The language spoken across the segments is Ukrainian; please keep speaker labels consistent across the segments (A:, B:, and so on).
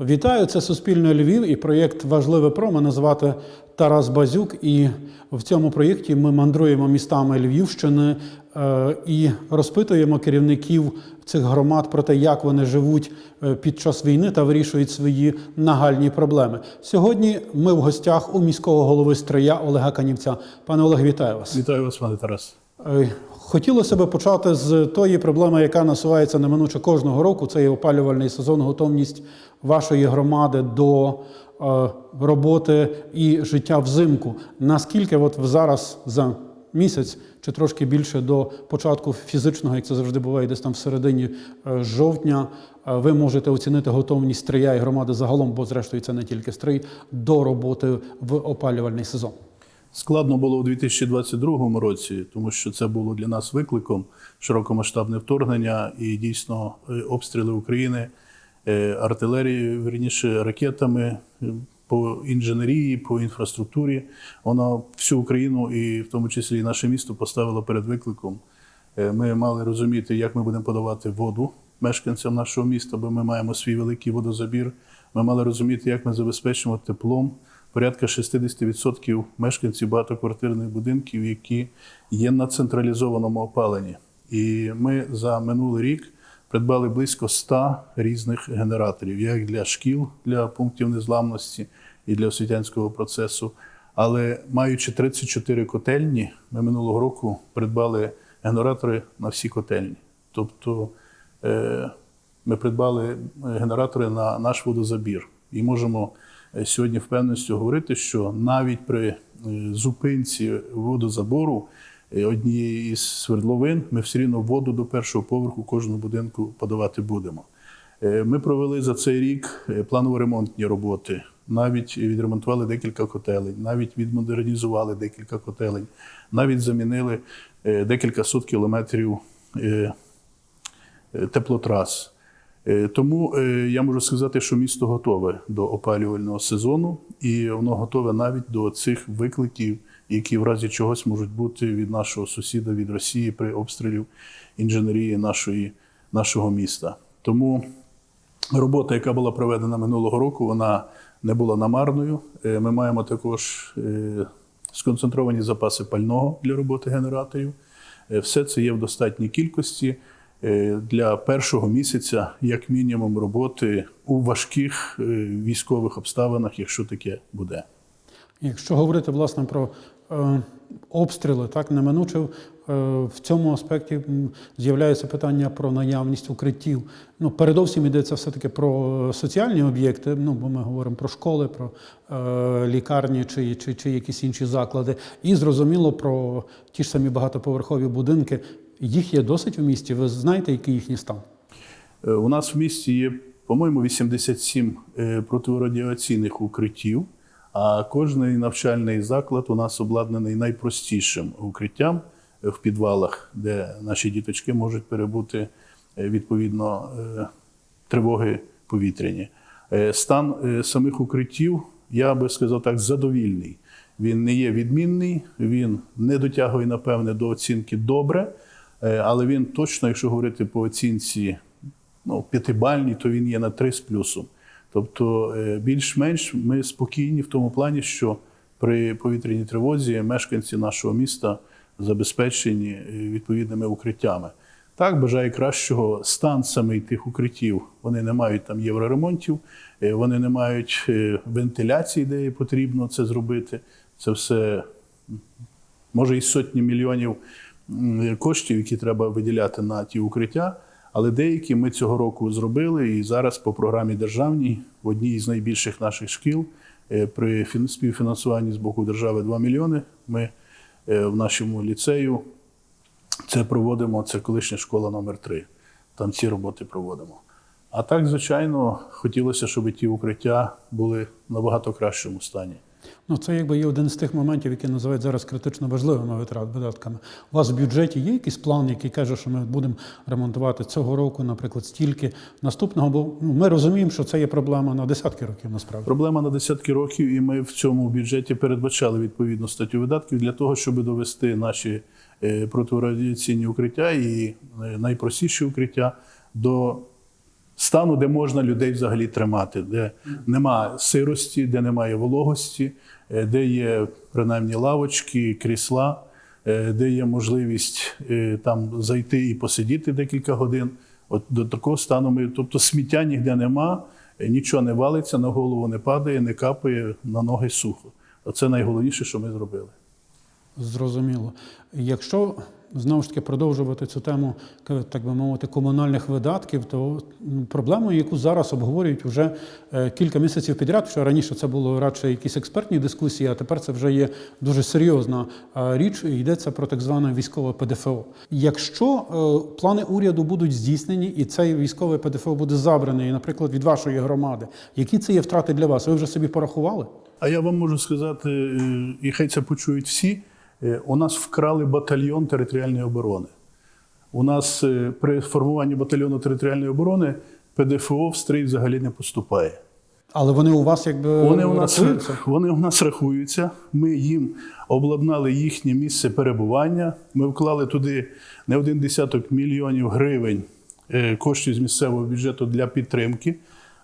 A: Вітаю, це Суспільне Львів і проєкт Важливе про мене звати Тарас Базюк. І в цьому проєкті ми мандруємо містами Львівщини е, і розпитуємо керівників цих громад про те, як вони живуть е, під час війни та вирішують свої нагальні проблеми. Сьогодні ми в гостях у міського голови Стрия Олега Канівця. Пане Олег, вітаю вас.
B: Вітаю вас, пане Тарас.
A: Хотілося би почати з тої проблеми, яка насувається неминуче кожного року. Це є опалювальний сезон, готовність вашої громади до е, роботи і життя взимку. Наскільки от зараз за місяць чи трошки більше до початку фізичного, як це завжди буває, десь там в середині е, жовтня, е, ви можете оцінити готовність стрия і громади загалом, бо зрештою це не тільки стрий, до роботи в опалювальний сезон.
B: Складно було у 2022 році, тому що це було для нас викликом широкомасштабне вторгнення і дійсно е, обстріли України е, артилерією, верніше ракетами е, по інженерії, по інфраструктурі. Вона всю Україну і в тому числі і наше місто поставила перед викликом. Ми мали розуміти, як ми будемо подавати воду мешканцям нашого міста, бо ми маємо свій великий водозабір. Ми мали розуміти, як ми забезпечимо теплом порядка 60% мешканців багатоквартирних будинків, які є на централізованому опаленні. І ми за минулий рік придбали близько 100 різних генераторів, як для шкіл, для пунктів незламності і для освітянського процесу. Але маючи 34 котельні, ми минулого року придбали генератори на всі котельні. Тобто е, ми придбали генератори на наш водозабір і можемо сьогодні впевненістю говорити, що навіть при е, зупинці водозабору е, однієї із свердловин ми все рівно воду до першого поверху кожного будинку подавати будемо. Е, Ми провели за цей рік е, планово-ремонтні роботи. Навіть відремонтували декілька котелень, навіть відмодернізували декілька котелень, навіть замінили е, декілька сот кілометрів е, е, теплотрас. Е, Тому е, я можу сказати, що місто готове до опалювального сезону, і воно готове навіть до цих викликів, які в разі чогось можуть бути від нашого сусіда від Росії при обстрілів інженерії нашої, нашого міста. Тому робота, яка була проведена минулого року, вона не була намарною. Е, Ми маємо також сконцентровані запаси пального для роботи генераторів. Все це є в достатній кількості для першого місяця, як мінімум, роботи у важких е, військових обставинах, якщо таке буде.
A: Якщо говорити власне про е, обстріли, так неминуче е, в цьому аспекті з'являється питання про наявність укриттів. Ну, передовсім йдеться все-таки про соціальні об'єкти. Ну, бо ми говоримо про школи, про е, лікарні чи, чи, чи якісь інші заклади. І зрозуміло про ті ж самі багатоповерхові будинки. Їх є досить в місті. Ви знаєте, який їхній стан?
B: Е, У нас в місті є, по-моєму, 87 е, протирадіаційних укриттів, а кожний навчальний заклад у нас обладнаний найпростішим укриттям е, в підвалах, де наші діточки можуть перебути відповідно тривоги повітряні. Стан самих укриттів, я би сказав так, задовільний. Він не є відмінний, він не дотягує, напевне, до оцінки добре, але він точно, якщо говорити по оцінці ну, п'ятибальній, то він є на 3 з плюсом. Тобто, е, більш-менш ми спокійні в тому плані, що при повітряній тривозі мешканці нашого міста забезпечені е, відповідними укриттями. Так, бажаю кращого стан саме тих укриттів. Вони не мають там євроремонтів, е, вони не мають е, вентиляції, де потрібно це зробити. Це все може і сотні мільйонів коштів, які треба виділяти на ті укриття. Але деякі ми цього року зробили, і зараз по програмі державній в одній із найбільших наших шкіл е, при фін- співфінансуванні з боку держави 2 мільйони. Ми е, в нашому ліцею це проводимо. Це колишня школа номер 3 Там ці роботи проводимо. А так, звичайно, хотілося, щоб ті укриття були набагато кращому стані.
A: Ну, це якби є один з тих моментів, які називають зараз критично важливими витрат видатками. У вас в бюджеті є якийсь план, який каже, що ми будемо ремонтувати цього року, наприклад, стільки наступного, бо ну, ми розуміємо, що це є проблема на десятки років насправді.
B: Проблема на десятки років, і ми в цьому бюджеті передбачали відповідну статтю видатків для того, щоб довести наші е, протирадіаційні укриття і е, найпростіші укриття до стану, де можна людей взагалі тримати, де немає сирості, де немає вологості, е, де є принаймні лавочки, крісла, е, де є можливість е, там зайти і посидіти декілька годин. От до такого стану ми, тобто сміття ніде нема, нічого не валиться, на голову не падає, не капає, на ноги сухо. Оце найголовніше, що ми зробили.
A: Зрозуміло. Якщо знову ж таки продовжувати цю тему, так би мовити, комунальних видатків, то проблему, яку зараз обговорюють вже е, кілька місяців підряд, що раніше це було радше якісь експертні дискусії, а тепер це вже є дуже серйозна е, річ. і Йдеться про так зване військове ПДФО. Якщо е, плани уряду будуть здійснені, і цей військовий ПДФО буде забраний, наприклад, від вашої громади, які це є втрати для вас? Ви вже собі порахували?
B: А я вам можу сказати, і хай це почують всі. Е, У нас вкрали батальйон територіальної оборони. У нас е, при формуванні батальйону територіальної оборони ПДФО в стрій взагалі не поступає.
A: Але вони у вас якби
B: Вони у нас,
A: рахуються?
B: вони у нас рахуються. Ми їм обладнали їхнє місце перебування. Ми вклали туди не один десяток мільйонів гривень е, коштів з місцевого бюджету для підтримки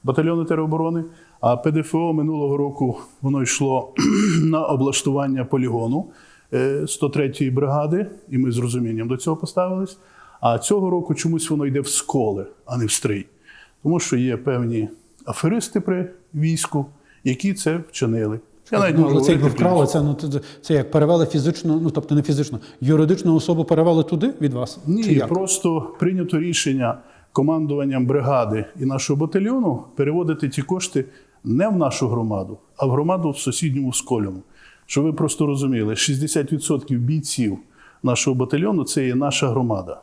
B: батальйону тероборони. А ПДФО минулого року воно йшло на облаштування полігону 103-ї бригади, і ми з розумінням до цього поставились. А цього року чомусь воно йде в сколи, а не в стрій. Тому що є певні аферисти при війську, які це вчинили. Я навіть
A: Ну,
B: можу
A: це якби вкрали, це, ну, це, це як перевели фізично, ну тобто не фізично, юридичну особу перевели туди від вас? Чи як?
B: просто прийнято рішення командуванням бригади і нашого батальйону переводити ті кошти не в нашу громаду, а в громаду в сусідньому Сколівому. Щоб ви просто розуміли, 60% бійців нашого батальйону це є наша громада.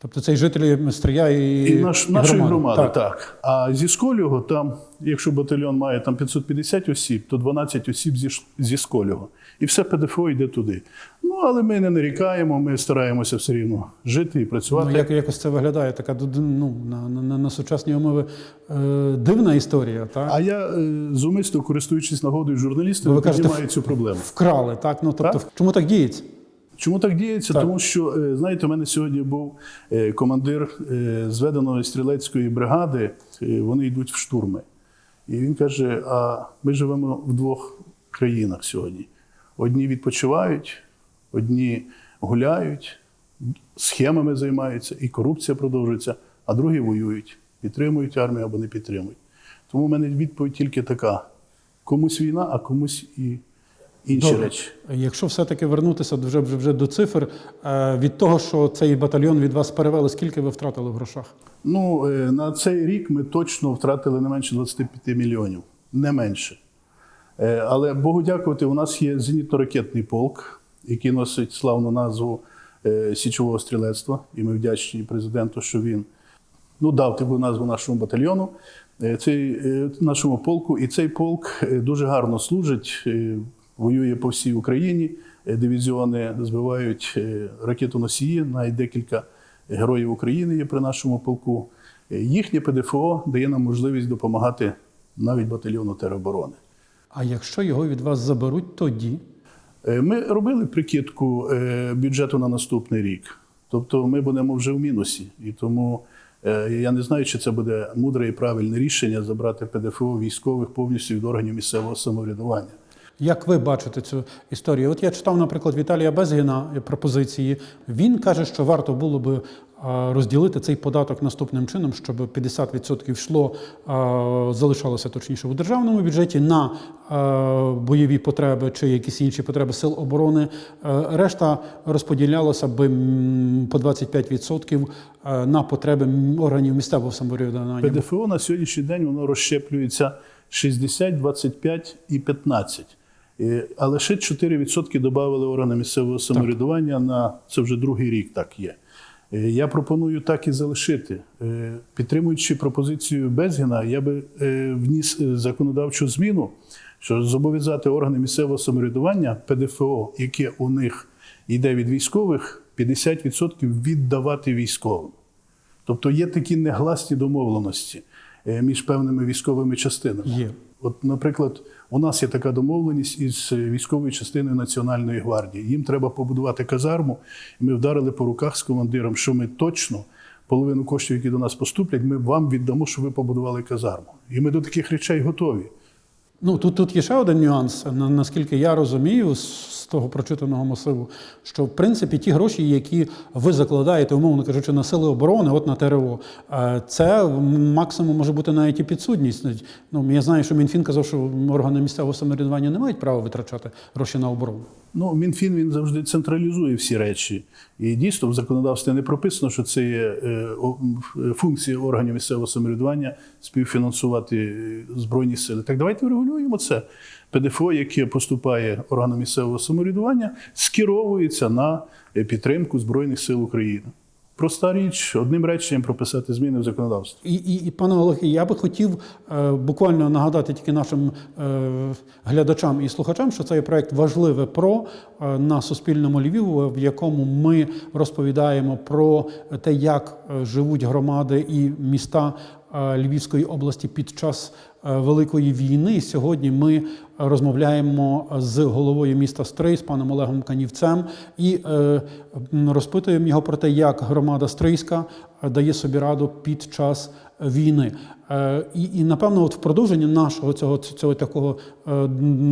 A: Тобто це і жителі Стрия і,
B: І наш, нашої громади,
A: Так.
B: так. А зі Сколього, там, якщо батальйон має там 550 осіб, то 12 осіб зі, зі Сколього. І все ПДФО йде туди. Ну, але ми не нарікаємо, ми стараємося все рівно жити і працювати.
A: Ну, як, якось це виглядає, така ну, на, на, на, сучасні умови е, дивна історія, так?
B: А я е, зумисно, користуючись нагодою журналістів,
A: Ви
B: піднімаю цю проблему.
A: Вкрали, так? Ну, тобто, чому так діється?
B: Чому так діється?
A: Так.
B: Тому що, е, знаєте, у мене сьогодні був е, командир е, зведеної стрілецької бригади, вони йдуть в штурми. І він каже: а ми живемо в двох країнах сьогодні. Одні відпочивають, одні гуляють, схемами займаються, і корупція продовжується, а другі воюють, підтримують армію або не підтримують. Тому в мене відповідь тільки така: комусь війна, а комусь і інші
A: Добре.
B: речі.
A: Якщо все-таки вернутися вже, вже, вже до цифр, е, від того, що цей батальйон від вас перевели, скільки ви втратили в грошах?
B: Ну, е, на цей рік ми точно втратили не менше 25 мільйонів, не менше. Е, Але Богу дякувати, у нас є зенітно-ракетний полк, який носить славну назву е, Січового стрілецтва. І ми вдячні президенту, що він ну, дав таку назву нашому батальйону, е, цей, нашому полку. І цей полк дуже гарно служить, воює по всій Україні. Дивізіони збивають ракетоносії, навіть декілька героїв України є при нашому полку. Їхнє ПДФО дає нам можливість допомагати навіть батальйону тероборони.
A: А якщо його від вас заберуть, тоді
B: Е, Ми робили прикидку е, бюджету на наступний рік. Тобто ми будемо вже в мінусі. І тому е, я не знаю, чи це буде мудре і правильне рішення забрати ПДФО військових повністю від органів місцевого самоврядування.
A: Як ви бачите цю історію? От я читав, наприклад, Віталія Безгіна пропозиції. Він каже, що варто було би розділити цей податок наступним чином, щоб 50% йшло, залишалося точніше у державному бюджеті на бойові потреби чи якісь інші потреби сил оборони. Е, Решта розподілялося би по 25% е, на потреби органів місцевого самоврядування.
B: ПДФО на сьогоднішній день воно розщеплюється 60, 25 і 15. Е, А лише 4% додали органи місцевого самоврядування на це вже другий рік так є. Е, Я пропоную так і залишити. Е, Підтримуючи пропозицію Безгіна, я би е, вніс законодавчу зміну, що зобов'язати органи місцевого самоврядування ПДФО, яке у них йде від військових, 50% віддавати військовим. Тобто є такі негласні домовленості між певними військовими частинами.
A: Є.
B: От, наприклад, у нас є така домовленість із військовою частиною Національної гвардії. Їм треба побудувати казарму. Ми вдарили по руках з командиром, що ми точно половину коштів, які до нас поступлять, ми вам віддамо, щоб ви побудували казарму. І ми до таких речей готові.
A: Ну тут, тут є ще один нюанс. Наскільки я розумію того прочитаного масиву, що в принципі ті гроші, які ви закладаєте, умовно кажучи, на сили оборони, от на ТРО, е, це максимум може бути навіть і підсудність. Ну я знаю, що Мінфін казав, що органи місцевого самоврядування не мають права витрачати гроші на оборону.
B: Ну, Мінфін він завжди централізує всі речі. І дійсно в законодавстві не прописано, що це є е, функція органів місцевого самоврядування співфінансувати е, збройні сили. Так давайте врегулюємо це. ПДФО, яке поступає органам місцевого самоврядування, скеровується на е, підтримку Збройних сил України. Проста річ, одним реченням прописати зміни в законодавстві.
A: І, і, і пане Олег, я би хотів е, буквально нагадати тільки нашим е, глядачам і слухачам, що цей проект важливе про е, на Суспільному Львів, в якому ми розповідаємо про те, як е, живуть громади і міста Львівської області під час е, Великої війни. І Сьогодні ми розмовляємо з головою міста Стрий, з паном Олегом Канівцем, і е, розпитуємо його про те, як громада Стрийська е, дає собі раду під час війни. Е, І, і напевно, от в продовженні нашого цього, цього такого е,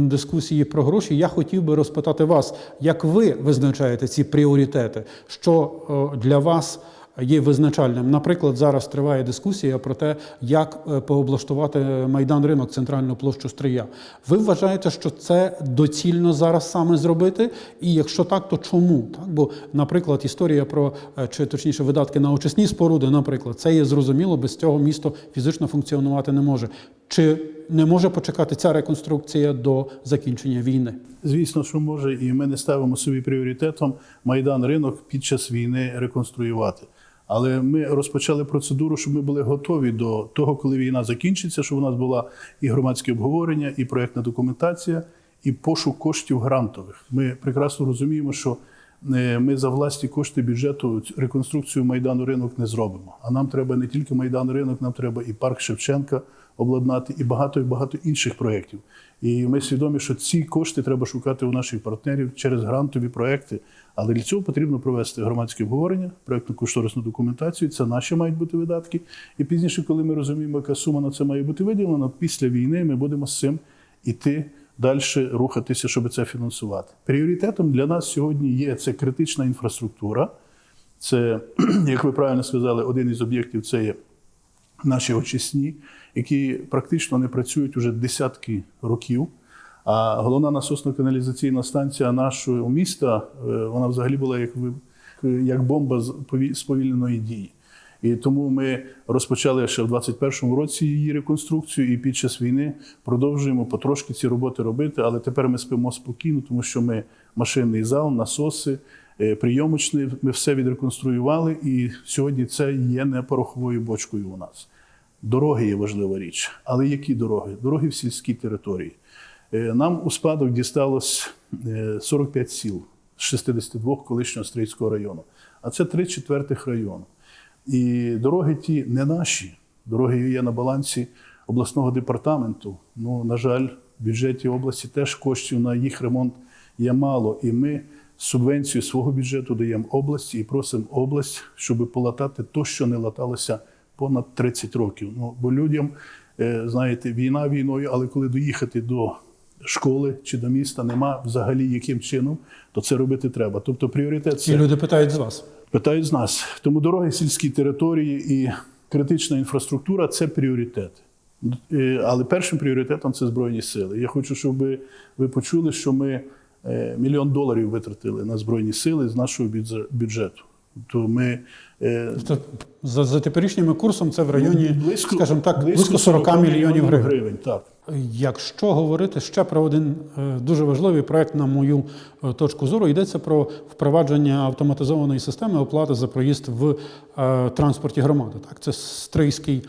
A: дискусії про гроші, я хотів би розпитати вас, як ви визначаєте ці пріоритети, що е, для вас є визначальним. Наприклад, зараз триває дискусія про те, як е, пооблаштувати майдан ринок центральну площу Стрия. Ви вважаєте, що це доцільно зараз саме зробити? І якщо так, то чому? Так, бо, наприклад, історія про е, чи точніше видатки на очисні споруди, наприклад, це є зрозуміло, без цього місто фізично функціонувати не може. Чи не може почекати ця реконструкція до закінчення війни?
B: Звісно, що може, і ми не ставимо собі пріоритетом майдан ринок під час війни реконструювати. Але ми розпочали процедуру, щоб ми були готові до того, коли війна закінчиться, щоб у нас була і громадське обговорення, і проєктна документація, і пошук коштів грантових. Ми прекрасно розуміємо, що ми за власні кошти бюджету реконструкцію майдану ринок не зробимо. А нам треба не тільки майдан ринок, нам треба і парк Шевченка обладнати, і багато і багато інших проєктів. І ми свідомі, що ці кошти треба шукати у наших партнерів через грантові проекти. Але для цього потрібно провести громадське обговорення, проєктно-кошторисну документацію. Це наші мають бути видатки. І пізніше, коли ми розуміємо, яка сума на це має бути виділена, після війни ми будемо з цим іти далі рухатися, щоб це фінансувати. Пріоритетом для нас сьогодні є це критична інфраструктура. Це, як ви правильно сказали, один із об'єктів це є наші очисні, які практично не працюють уже десятки років. А головна насосно-каналізаційна станція нашого міста, е, вона взагалі була як, як бомба з пові- сповільненої дії. І тому ми розпочали ще в 2021 році її реконструкцію, і під час війни продовжуємо потрошки ці роботи робити. Але тепер ми спимо спокійно, тому що ми машинний зал, насоси, е, прийомочний, ми все відреконструювали, і сьогодні це є не пороховою бочкою у нас. Дороги є важлива річ. Але які дороги? Дороги в сільській території. Е, Нам у спадок дісталось е, 45 сіл з 62 колишнього Стрийського району. А це три четвертих району. І дороги ті не наші. Дороги є на балансі обласного департаменту. Ну, на жаль, в бюджеті області теж коштів на їх ремонт є мало. І ми субвенцію свого бюджету даємо області і просимо область, щоб полатати то, що не латалося понад 30 років. Ну, бо людям, е, знаєте, війна війною, але коли доїхати до школи чи до міста нема взагалі яким чином, то це робити треба. Тобто пріоритет це
A: І люди питають з вас.
B: Питають з нас. Тому дороги, сільські території і критична інфраструктура це пріоритет. Е, Але першим пріоритетом це Збройні сили. Я хочу, щоб ви- почули, що ми е, мільйон доларів витратили на Збройні сили з нашого бюджету. То ми е,
A: Тобто за, за теперішнім курсом це в районі,
B: ну,
A: скажімо так, близько 40 мільйонів гривень.
B: Так.
A: Якщо говорити ще про один е, дуже важливий проект, на мою е, точку зору, йдеться про впровадження автоматизованої системи оплати за проїзд в е, транспорті громади. Так, це стрийський.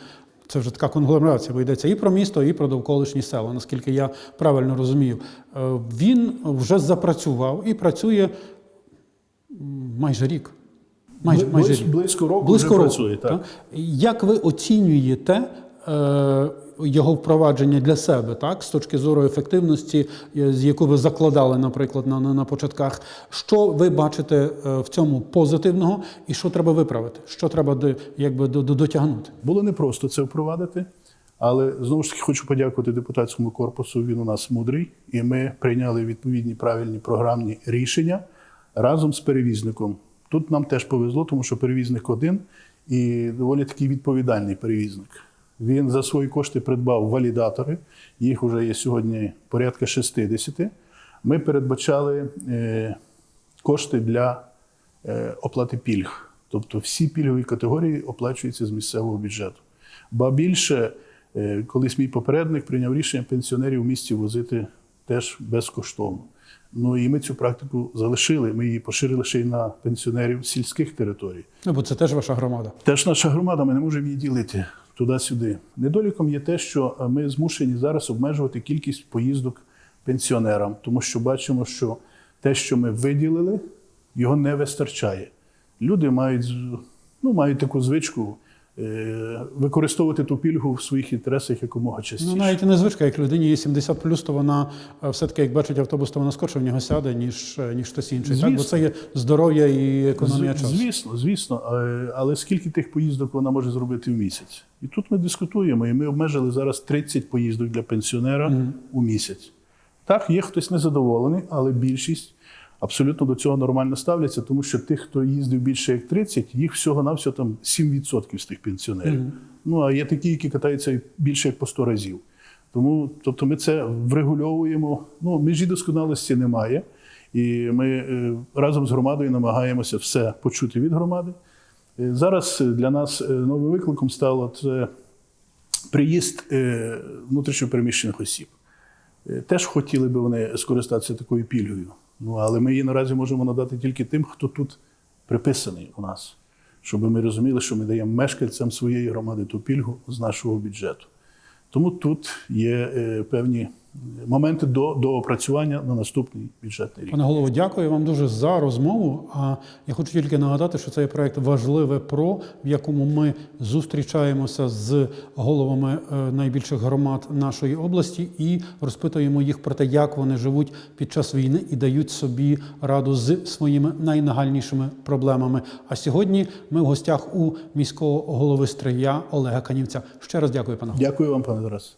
A: Це вже така конгломерація, бо йдеться і про місто, і про довколишні села, наскільки я правильно розумію. Він вже запрацював і працює майже рік. Майже, майже рік.
B: близько року
A: Близько
B: вже
A: року.
B: працює. Так.
A: так? Як ви оцінюєте його впровадження для себе, так, з точки зору ефективності, е, з яку ви закладали, наприклад, на, на, початках. Що ви бачите е, в цьому позитивного і що треба виправити? Що треба до- якби, до- дотягнути?
B: Було непросто це впровадити, але знову ж таки хочу подякувати депутатському корпусу. Він у нас мудрий, і ми прийняли відповідні правильні програмні рішення разом з перевізником. Тут нам теж повезло, тому що перевізник один і доволі такий відповідальний перевізник. Він за свої кошти придбав валідатори, їх вже є сьогодні порядка 60. Ми передбачали е, кошти для е, оплати пільг. Тобто всі пільгові категорії оплачуються з місцевого бюджету. Ба більше, е, колись мій попередник прийняв рішення пенсіонерів в місті возити теж безкоштовно. Ну і ми цю практику залишили. Ми її поширили ще й на пенсіонерів сільських територій.
A: Ну, бо це теж ваша громада.
B: Теж наша громада, ми не можемо її ділити туди-сюди. Недоліком є те, що е, ми змушені зараз обмежувати кількість поїздок пенсіонерам, тому що бачимо, що те, що ми виділили, його не вистачає. Люди мають, ну, мають таку звичку використовувати ту пільгу в своїх інтересах якомога частіше.
A: Ну, навіть і не звичка, як людині є 70 то вона е, все-таки, як бачить автобус, то вона скорше в нього сяде, ніж, е, ніж хтось інший. Так? Бо це є здоров'я і економія часу.
B: Звісно, звісно. Е, Але скільки тих поїздок вона може зробити в місяць? І тут ми дискутуємо, і ми обмежили зараз 30 поїздок для пенсіонера у місяць. Так, є хтось незадоволений, але більшість абсолютно до цього нормально ставляться, тому що тих, хто їздив більше як 30, їх всього-навсього там 7% з тих пенсіонерів. Ну а є такі, які катаються більше як по 100 разів. Тому тобто ми це врегульовуємо. Ну, межі досконалості немає. І ми е, разом з громадою намагаємося все почути від громади. Е, Зараз для нас е, новим викликом стало це приїзд внутрішньопереміщених осіб. Теж хотіли би вони скористатися такою пільгою. Ну, але ми її наразі можемо надати тільки тим, хто тут приписаний у нас, щоб ми розуміли, що ми даємо мешканцям своєї громади ту пільгу з нашого бюджету. Тому тут є е, певні моменти до, опрацювання на наступний бюджетний рік.
A: Пане голово, дякую вам дуже за розмову. А я хочу тільки нагадати, що цей проект важливе про, в якому ми зустрічаємося з головами е, найбільших громад нашої області і розпитуємо їх про те, як вони живуть під час війни і дають собі раду з своїми найнагальнішими проблемами. А сьогодні ми в гостях у міського голови Стрия Олега Канівця. Ще раз дякую, пане. голово.
B: Дякую вам, пане Тарас.